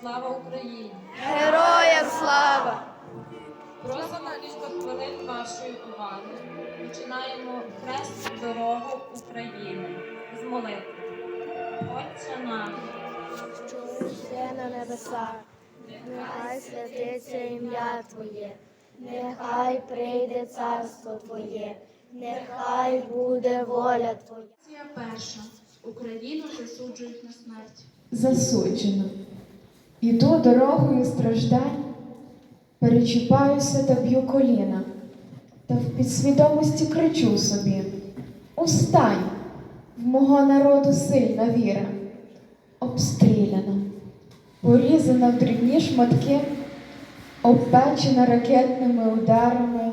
Слава Україні! Героям слава! Просимо кілька хвилин вашої уваги. Починаємо хрест дорогу України з молитви. Отче наш, Все на небесах, нехай святиться ім'я Твоє, нехай прийде царство Твоє, нехай буде воля Твоя. Акція перша. Україну засуджують на смерть. засуджено. Іду дорогою страждань, перечіпаюся та б'ю коліна, та в підсвідомості кричу собі: Устань, в мого народу сильна віра, обстріляна, порізана в дрібні шматки, обпечена ракетними ударами.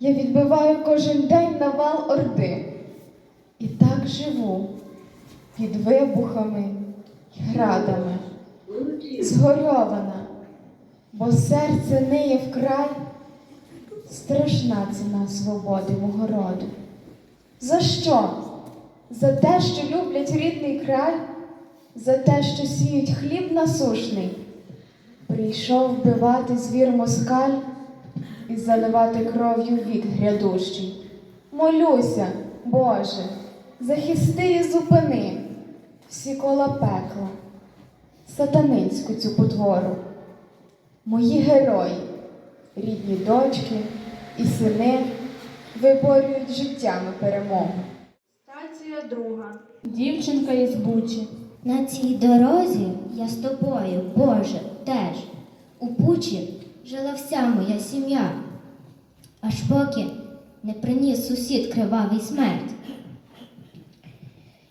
Я відбиваю кожен день навал орди. І так живу під вибухами й градами, згорьована, бо серце ниє вкрай, страшна ціна свободи мого роду. За що? За те, що люблять рідний край, за те, що сіють хліб насушний, прийшов вбивати звір москаль і заливати кров'ю вік грядущий. Молюся, Боже, захисти і зупини всі кола пекла, сатанинську цю потвору. Мої герої, рідні дочки і сини виборюють життями перемогу. Стація друга. Дівчинка із Бучі. На цій дорозі я з тобою, Боже, теж. У Бучі жила вся моя сім'я, аж поки не приніс сусід кривавий смерть.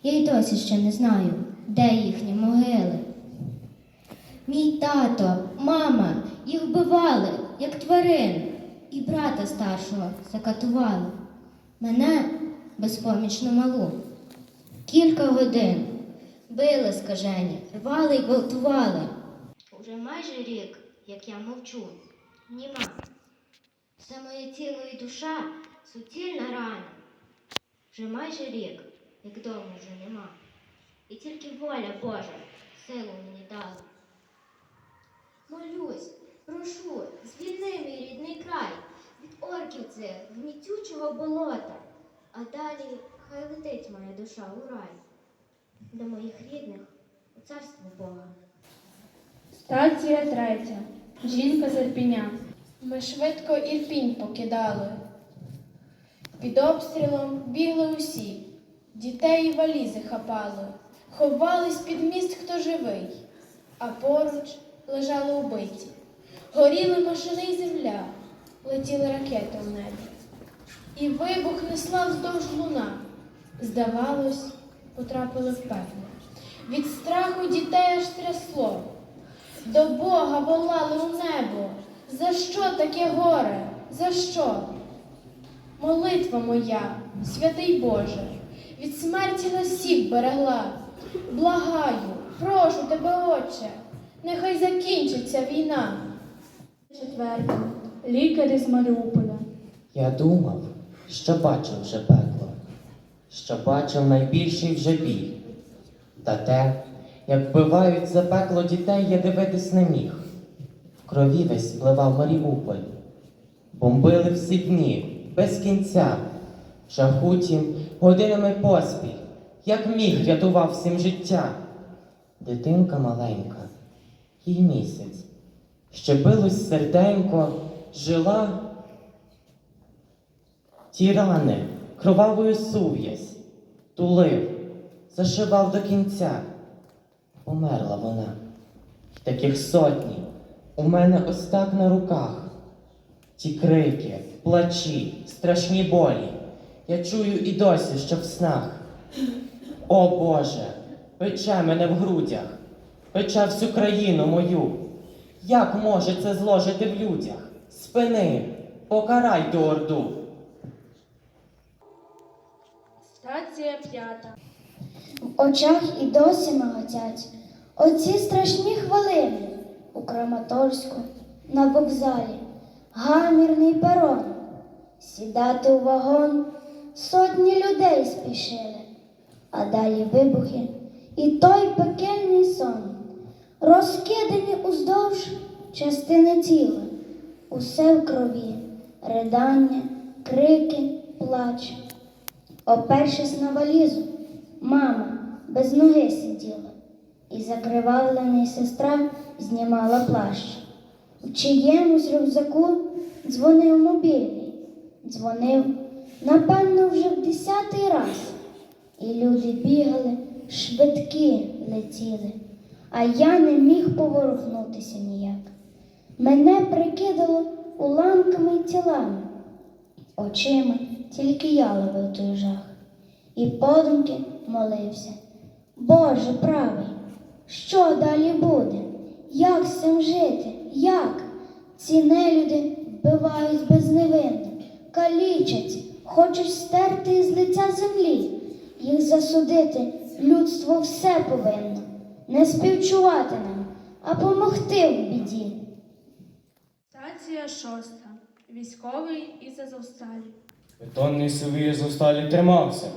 Я й досі ще не знаю, де їхні могили. Мій тато, мама, їх вбивали, як тварин, і брата старшого закатували. Мене безпомічно малу. Кілька годин били скажені, рвали й гвалтували. Уже майже рік, як я мовчу, німа. Все моє тіло і душа суцільна рана. Вже майже рік, як дому вже нема. І тільки воля Божа силу мені дала. Молюсь, прошу, звільни мій рідний край від орків цих гнітючого болота, а далі хай летить моя душа у рай до моїх рідних у царство Бога. Стація третя. Жінка Ірпіня. Ми швидко Ірпінь покидали. Під обстрілом бігли усі, дітей і валізи хапали, ховались під міст, хто живий, а поруч лежали убиті. Горіли машини і земля, летіли ракети в небі. І вибух несла вздовж луна. Здавалось, потрапили в пекло. Від страху дітей аж трясло. До Бога волали у небо. За що таке горе? За що? Молитва моя, святий Боже, від смерті нас всіх берегла. Благаю, прошу тебе, Отче, нехай закінчиться війна. Четверте. Лікар із Маріуполя. Я думав, що бачив вже пекло, що бачив найбільший вже бій. Та те, як вбивають за пекло дітей, я дивитись не міг. В крові весь спливав Маріуполь. Бомбили всі дні, без кінця, в шахуті годинами поспіль, як міг рятував всім життя. Дитинка маленька, їй місяць, ще билось серденько, жила Ті рани кровавою сув'язь тулив, зашивав до кінця. Померла вона. Таких сотні у мене ось так на руках. Ті крики, плачі, страшні болі. Я чую і досі, що в снах. О Боже, пече мене в грудях, пече всю країну мою. Як може це зложити в людях? Спини, покарай ту орду. Стація п'ята. В очах і досі миготять оці страшні хвилини у Краматорську на вокзалі, гамірний перон. Сідати у вагон сотні людей спішили, а далі вибухи і той пекельний сон. Розкидані уздовж частини тіла, усе в крові, ридання, крики, плач. Опершись на валізу, мама без ноги сиділа, і закривавлена сестра знімала плащ. В чиємусь рюкзаку дзвонив мобільний, дзвонив, напевно, вже в десятий раз. І люди бігали, швидкі летіли, а я не міг поворухнутися ніяк. Мене прикидало уламками й тілами, очима тільки я ловив той жах. І подумки молився. Боже правий, що далі буде? Як з цим жити? Як? Ці нелюди вбивають безневинно, калічать, хочуть стерти із лиця землі. Їх засудити людство все повинно, не співчувати нам, а помогти в біді. Стація шоста. Військовий із Азовсталі. Бетонний сувій зосталі тримався,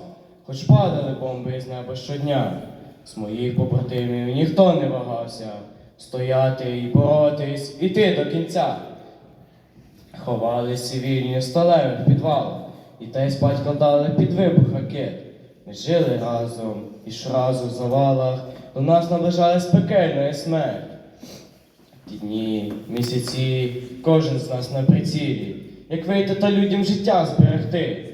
хоч падали бомби із неба щодня. З моїх побратимів ніхто не вагався стояти і боротись, іти до кінця. Ховались цивільні в сталевих підвалах, і те спать кладали під вибух ракет. Ми жили разом і щоразу в завалах до нас наближалась пекельна смерть. Ті дні, місяці, кожен з нас на прицілі, як вийти та людям життя зберегти.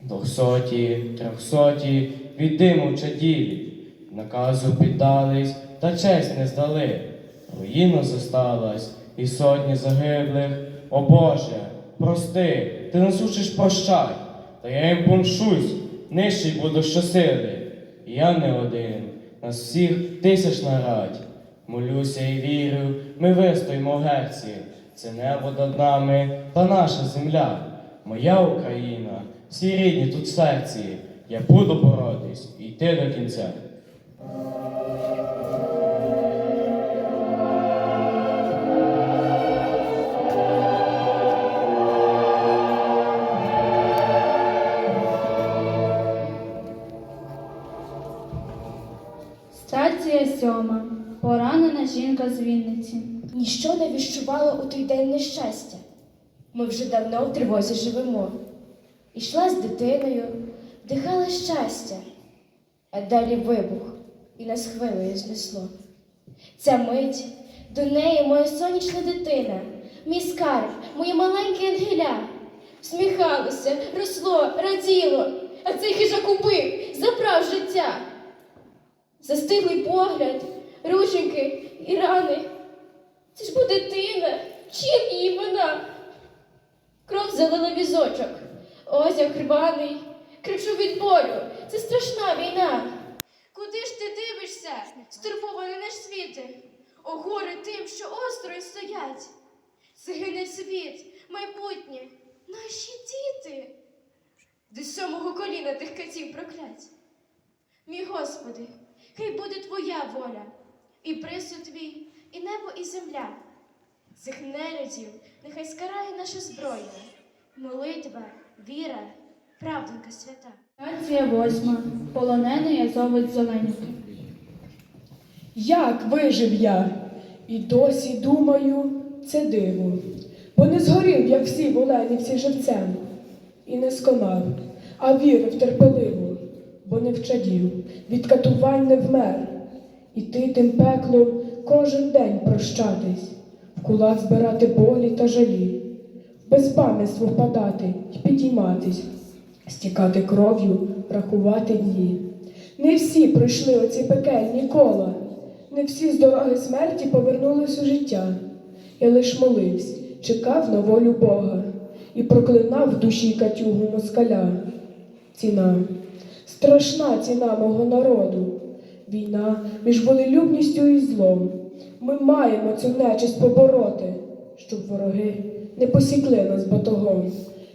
Двохсоті, трьохсоті від диму чаділі, наказу піддались та честь не здали. Руїна зосталась і сотні загиблих. О Боже, прости, ти нас учиш прощай, та я їм помшусь, нижчий буду щосили. І я не один, нас всіх тисяч нарадь. Молюся і вірю, ми вистоїмо герці. Це небо над нами та наша земля, моя Україна, всі рідні тут серці. Я буду боротись і йти до кінця. Сьома. Поранена жінка з Вінниці. Ніщо не віщувало у той день нещастя. Ми вже давно в тривозі живемо. Ішла з дитиною, вдихала щастя, а далі вибух і нас хвилею знесло. Ця мить до неї моя сонячна дитина, мій скарб, моє маленьке ангеля. Сміхалося, росло, раділо, а цей хижак убив, забрав життя. Застиглий погляд, рученьки і рани. Це ж бо дитина, чим її вона? Кров залила візочок, одяг рваний, кричу від болю. Це страшна війна. Куди ж ти дивишся, стурбований наш світи? О горе тим, що осторонь стоять. Загине світ, майбутнє, наші діти. До сьомого коліна тих катів проклять. Мій Господи, хай буде Твоя воля, і присуд Твій, і небо, і земля. Цих нелюдів нехай скарає наша зброя, молитва, віра, правдинка свята. Стація восьма. Полонений азовець Зеленівки. Як вижив я? І досі думаю, це диво. Бо не згорів, як всі в Оленівці живцем, і не сконав, а вірив терпеливо, бо не вчадів, від катувань не вмер. Іти тим пеклом кожен день прощатись, в кулак збирати болі та жалі, в безпам'ятство впадати й підійматись, стікати кров'ю, рахувати дні. Не всі пройшли оці пекельні кола, не всі з дороги смерті повернулись у життя. Я лиш молився, чекав на волю Бога і проклинав в душі катюгу москаля. Ціна, страшна ціна мого народу, війна між волелюбністю і злом. Ми маємо цю нечисть побороти, щоб вороги не посікли нас батогом.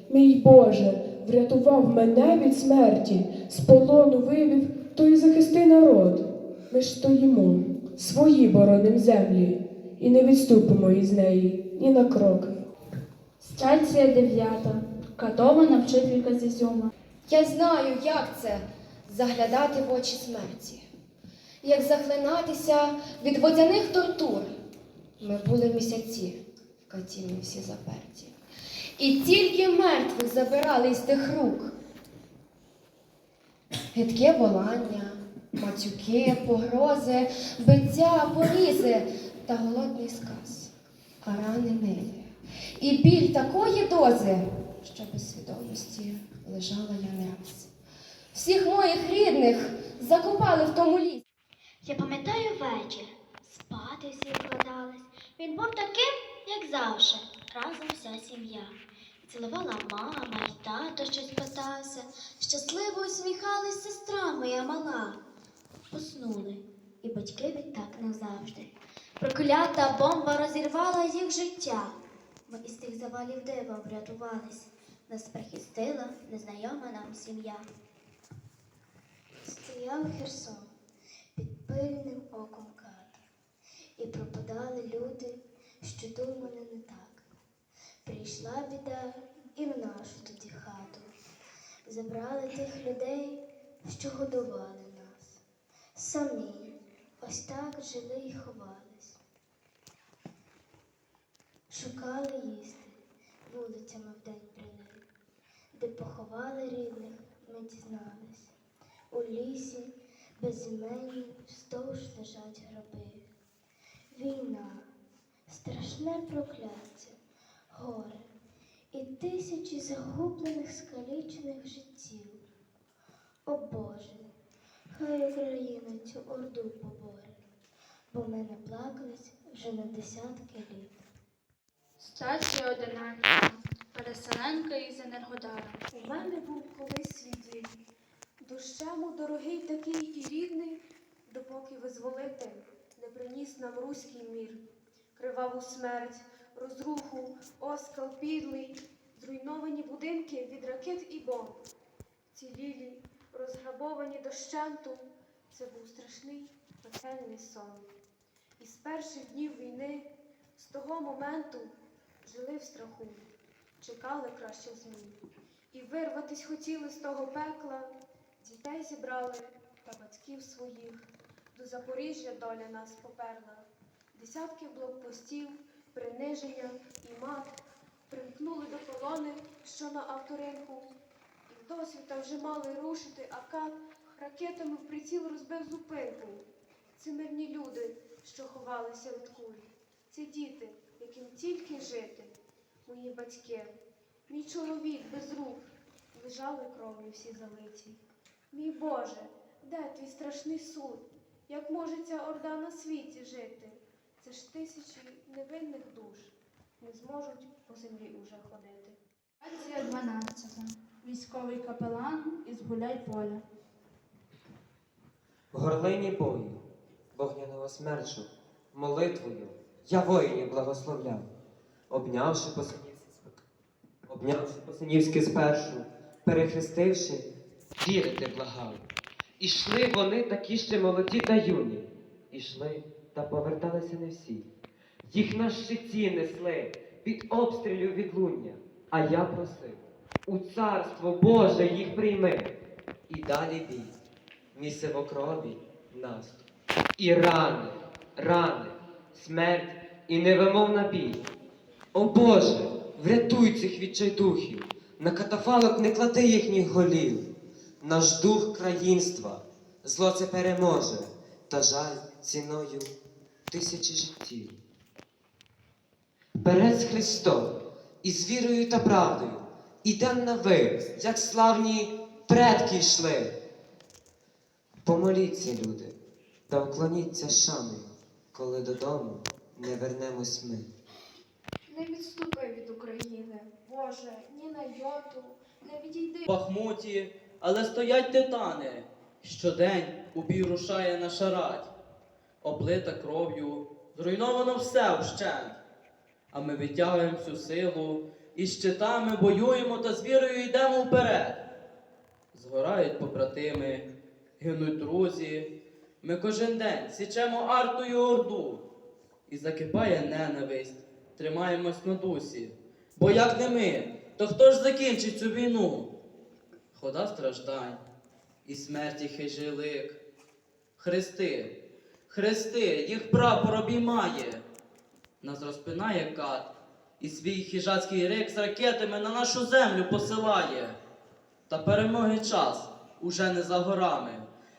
Мій Боже, врятував мене від смерті, з полону вивів, то й захисти народ. Ми ж стоїмо, свої бороним землі, і не відступимо із неї ні на крок. Стація дев'ята. Катована вчителька з Ізюма. Я знаю, як це заглядати в очі смерті. як захлинатися від водяних тортур. Ми були місяці в катівні всі заперті. І тільки мертвих забирали із тих рук. Гидке волання, матюки, погрози, биття, порізи та голодний сказ, а рани милі. І біль такої дози, що без свідомості лежала я не раз. Всіх моїх рідних закопали в тому лісі. Я пам'ятаю вечір, спати всі вкладались. Він був таким, як завжди, разом вся сім'я. Цілувала мама і тато щось питався. Щасливо усміхалась сестра моя мала. Поснули, і батьки відтак назавжди. Проклята бомба розірвала їх життя. Ми із тих завалів дива врятувались. Нас прихистила незнайома нам сім'я. Стояв Херсон під пильним оком ката, і пропадали люди, що думали не так. Прийшла біда і в нашу тоді хату. Забрали тих людей, що годували нас. Самі ось так жили і ховались. Шукали їсти вулицями вдень брели, де поховали рідних, ми дізнались. У лісі безіменні вздовж лежать гроби. Війна, страшне прокляття, горе і тисячі загублених скалічених життів. О Боже, хай Україна цю орду поборе, бо ми не плакались вже на десятки літ. Стація одинадцята. Переселенка із Енергодара. У мене був колись свій дім. Душему дорогий такий і рідний, допоки визволитель не приніс нам руський мір, криваву смерть, розруху, оскал підлий, зруйновані будинки від ракет і бомб. Цілілі, розграбовані дощенту, це був страшний пекельний сон. І з перших днів війни, з того моменту, жили в страху, чекали кращих змін. І вирватись хотіли з того пекла, дітей зібрали та батьків своїх. До Запоріжжя доля нас поперла. Десятки блокпостів, приниження і мат примкнули до колони, що на авторинку. І досвіта вже мали рушити, а ракетами в приціл розбив зупинку. Це мирні люди, що ховалися від куль. Це діти, яким тільки жити. Мої батьки, мій чоловік без рук, лежали кров'ю всі залиті. Мій Боже, де твій страшний суд? Як може ця орда на світі жити? Це ж тисячі невинних душ не зможуть по землі уже ходити. Стація 12. Військовий капелан із Гуляй-Поля. В горлині бою, вогняного смерчу, молитвою я воїнів благословляв, обнявши посинівськи спершу, перехрестивши, вірити благав. Ішли вони такі ще молоді та юні, ішли та поверталися не всі. Їх на щиті несли під обстрілів відлуння, а я просив у царство Боже їх прийми. І далі бій місиво крові наступ. І рани, рани, смерть і невимовна біль. О Боже, врятуй цих відчайдухів, на катафалок не клади їхніх голів. Наш дух країнства, зло це переможе, та жаль ціною тисячі життів. Перець Христом, із вірою та правдою, ідем на ви, як славні предки йшли. Помоліться, люди, та вклоніться шаною, коли додому не вернемось ми. Не відступи від України, Боже, ні на йоту, не відійди. Бахмуті, але стоять титани. Щодень у бій рушає наша рать. Облита кров'ю, зруйновано все вщент. А ми витягуємо всю силу і щитами воюємо та з вірою йдемо вперед. Згорають побратими, гинуть друзі. Ми кожен день січемо артою орду. І закипає ненависть, тримаємось на дусі. Бо як не ми, то хто ж закінчить цю війну? Хода страждань і смерті хижий лик. Хрести, хрести, їх прапор обіймає. Нас розпинає кат, і свій хижацький рик з ракетами на нашу землю посилає. Та перемоги час уже не за горами.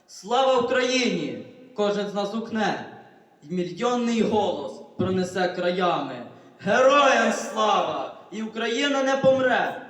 Слава Україні! Кожен з нас укне, і мільйонний голос пронесе краями. Героям слава! І Україна не помре!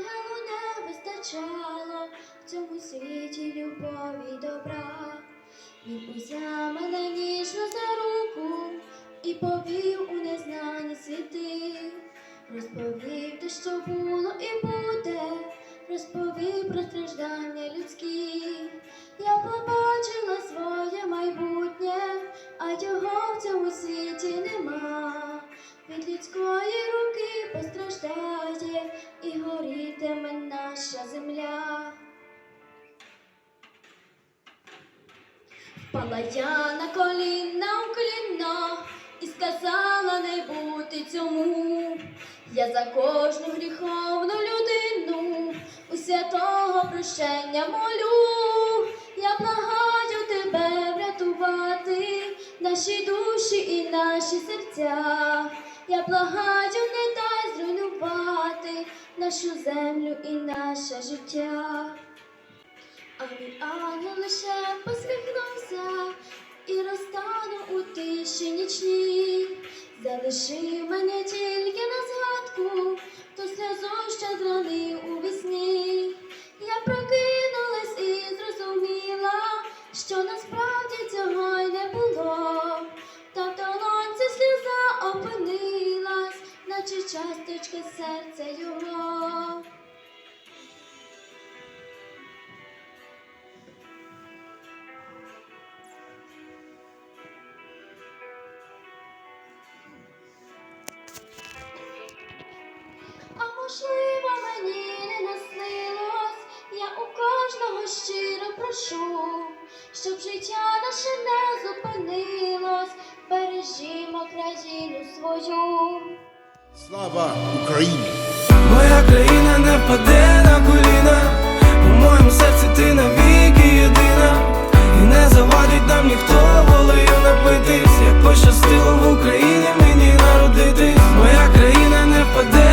Ангелу не вистачало в цьому світі любові добра. Він узяв мене ніжно за руку і повів у незнані світи, розповів те, що було і буде, розповів про страждання людські. Я побачила своє майбутнє, а його в цьому світі нема. Від людської руки постраждає і горітиме наша земля. Впала я на коліна у коліно і сказала не бути цьому. Я за кожну гріховну людину у святого прощення молю. Я благаю тебе врятувати наші душі і наші серця. Я благаю, не дай зруйнувати нашу землю і наше життя. А мій ангел лише посміхнувся і розтанув у тиші нічній. Залишив мене тільки на згадку, ту сльозу, що зранив у вісні. Я прокинулась і зрозуміла, що насправді цього й не було. Наче часточка серця його. А можливо, мені не наснилось, я у кожного щиро прошу, щоб життя наше не зупинилось, бережімо країну свою. Слава Україні! Моя країна не паде на коліна. У моєму серці ти навіки єдина. І не завадить нам ніхто волею напитись. Як пощастило в Україні мені народитись. Моя країна не паде.